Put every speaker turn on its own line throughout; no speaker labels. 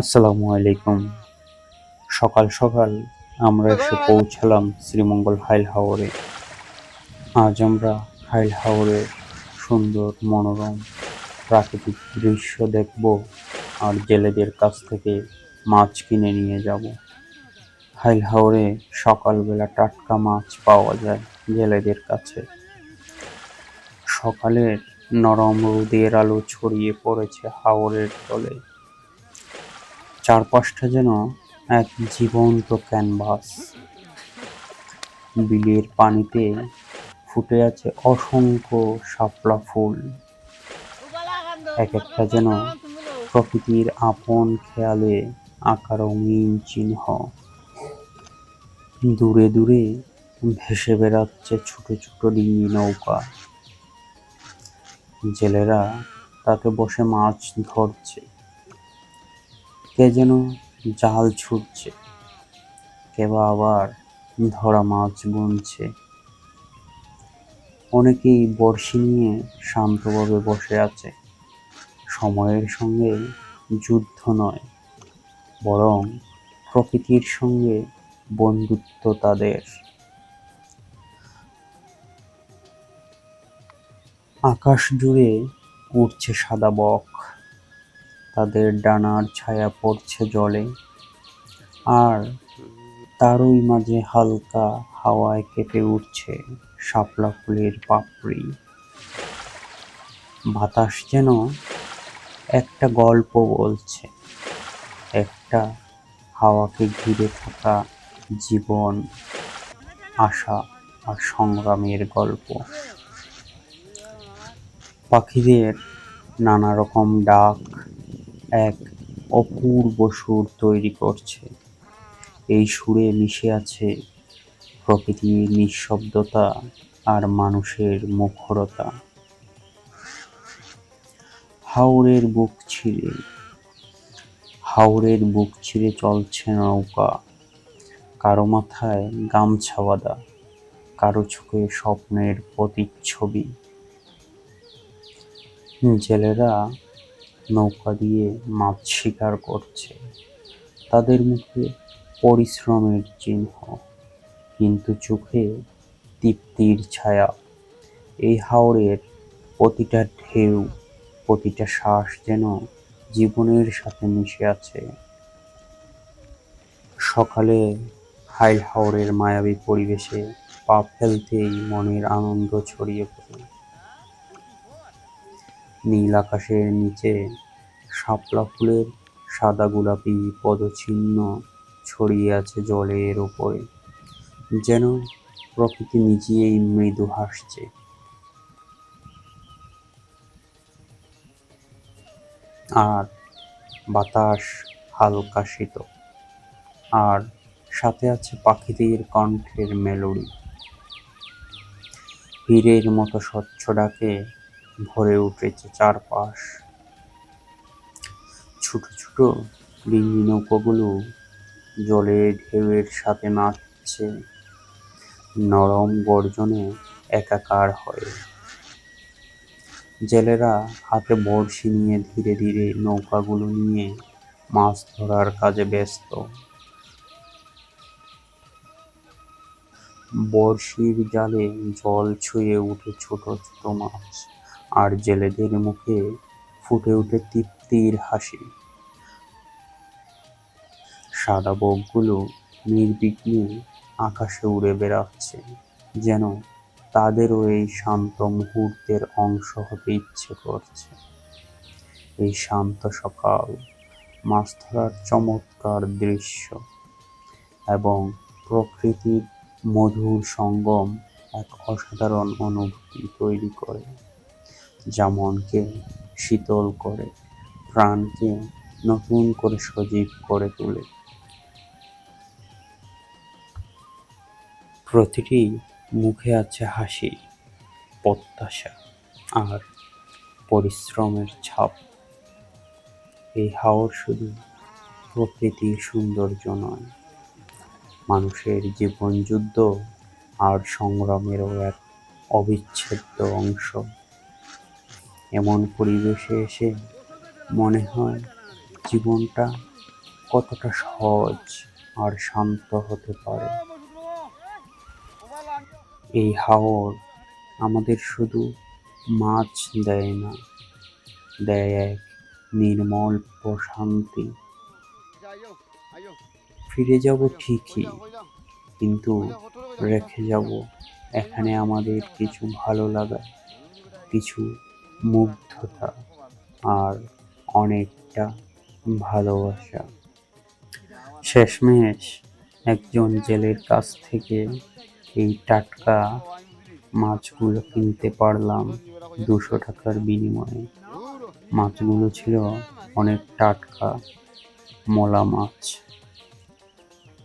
আসসালামু আলাইকুম। সকাল সকাল আমরা এসে পৌঁছালাম শ্রীমঙ্গল হাইল হাওরে। আজ আমরা হাইল হাওরের সুন্দর মনোরম প্রাকৃতিক দৃশ্য দেখব আর জেলেদের কাছ থেকে মাছ কিনে নিয়ে যাব। হাইল হাওরে সকালবেলা টাটকা মাছ পাওয়া যায় জেলেদের কাছে। সকালের নরম রোদের আলো ছড়িয়ে পড়েছে হাওরের তলে। চারপাশটা যেন এক জীবন্ত ক্যানভাস। বিলের পানিতে ফুটে আছে অসংখ্য শাপলা ফুল। এক একটা যেন প্রকৃতির আপন খেয়ালে আঁকা রঙিন চিহ্ন। দূরে দূরে ভেসে বেড়াচ্ছে ছোট ছোট ডিঙি নৌকা। জেলেরা তাতে বসে মাছ ধরছে। কে যেন জাল ছুটছে, কে বা আবার ধরা মাছ গুনছে অনেকেই বড়শি নিয়ে শান্তভাবে বসে আছে। সময়ের সঙ্গে যুদ্ধ নয়, বরং প্রকৃতির সঙ্গে বন্ধুত্ব তাদের। আকাশ জুড়ে উড়ছে সাদা বক। তাদের ডানার ছায়া পড়ছে জলে। আর তারই মাঝে হালকা হাওয়ায় কেঁপে উঠছে শাপলা ফুলের পাপড়ি। বাতাস যেন একটা গল্প বলছে, একটা হাওয়াকে ঘিরে থাকা জীবন, আশা আর সংগ্রামের গল্প। পাখিদের নানা রকম ডাক এক অপূর্ব সুর তৈরি করছে। এই সুরে মিশে আছে প্রকৃতির নিঃশব্দতা আর মানুষের মুখরতা। হাওরের বুক ছিঁড়ে, হাওরের বুক ছিঁড়ে চলছে নৌকা। কারও মাথায় গামছা বাঁধা, কারও চোখে স্বপ্নের প্রতিচ্ছবি। জেলেরা নৌকা দিয়ে মাছ শিকার করছে। তাদের মুখে পরিশ্রমের চিহ্ন, কিন্তু চোখে তৃপ্তির ছায়া। এই হাওরের প্রতিটা ঢেউ, প্রতিটা শ্বাস যেন জীবনের সাথে মিশে আছে। সকালে হাইল হাওরের মায়াবী পরিবেশে পা ফেলতেই মনের আনন্দ ছড়িয়ে পড়ে। নীল আকাশের নিচে শাপলা ফুলের সাদা গোলাপি পদচিহ্ন ছড়িয়ে আছে জলের ওপরে যেন প্রকৃতি নিজেই মৃদু হাসছে। আর বাতাস হালকা শীত, আর সাথে আছে পাখিদের কণ্ঠের মেলোডি। হীরের মতো স্বচ্ছ ডাকে ভরে উঠেছে চারপাশ। ছোট ছোট ডিঙি নৌকোগুলো জলের ঢেউয়ের সাথে নাচছে। নরম গর্জনে একাকার হয়ে। জেলেরা হাতে বড়শি নিয়ে ধীরে ধীরে নৌকাগুলো নিয়ে মাছ ধরার কাজে ব্যস্ত। বড়শির জালে জল ছুঁয়ে উঠে ছোট ছোট মাছ। আর জেলেদের মুখে ফুটে ওঠে তৃপ্তির হাসি। সাদা বকগুলো নির্বিঘ্নে আকাশে উড়ে বেড়াচ্ছে, যেন তাদেরও এই শান্ত মুহূর্তের অংশ হতে ইচ্ছে করছে। এই শান্ত সকাল মাছ ধরার চমৎকার দৃশ্য এবং প্রকৃতির মধুর সঙ্গম এক অসাধারণ অনুভূতি তৈরি করে। যা মনকে শীতল করে, প্রাণকে নতুন করে সজীব করে তোলে। প্রতিটি মুখে আছে হাসি, প্রত্যাশা আর পরিশ্রমের ছাপ। এই হাওর শুধু প্রকৃতির সৌন্দর্য নয়, মানুষের জীবনযুদ্ধ আর সংগ্রামেরও এক অবিচ্ছেদ্য অংশ। এমন পরিবেশে এসে মনে হয় জীবনটা কতটা সহজ আর শান্ত হতে পারে। এই হাওর আমাদের শুধু মাছ দেয় না, দেয় এক নির্মল প্রশান্তি। ফিরে যাব ঠিকই, কিন্তু রেখে যাব এখানে আমাদের কিছু ভালো লাগা, কিছু মুগ্ধতা আর অনেকটা ভালোবাসা। শেষমেশ একজন জেলের কাছ থেকে এই টাটকা মাছগুলো কিনতে পারলাম দুশো টাকার বিনিময়ে। মাছগুলো ছিল অনেক টাটকা মলা মাছ।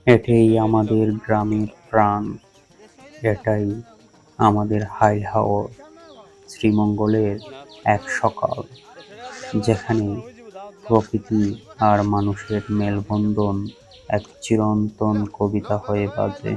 এটাই আমাদের গ্রামের প্রাণ, এটাই আমাদের হাই হাওর শ্রীমঙ্গলের এক সকাল যেখানে প্রকৃতি আর মানুষের মেলবন্ধন এক চিরন্তন কবিতা হয়ে বাজে।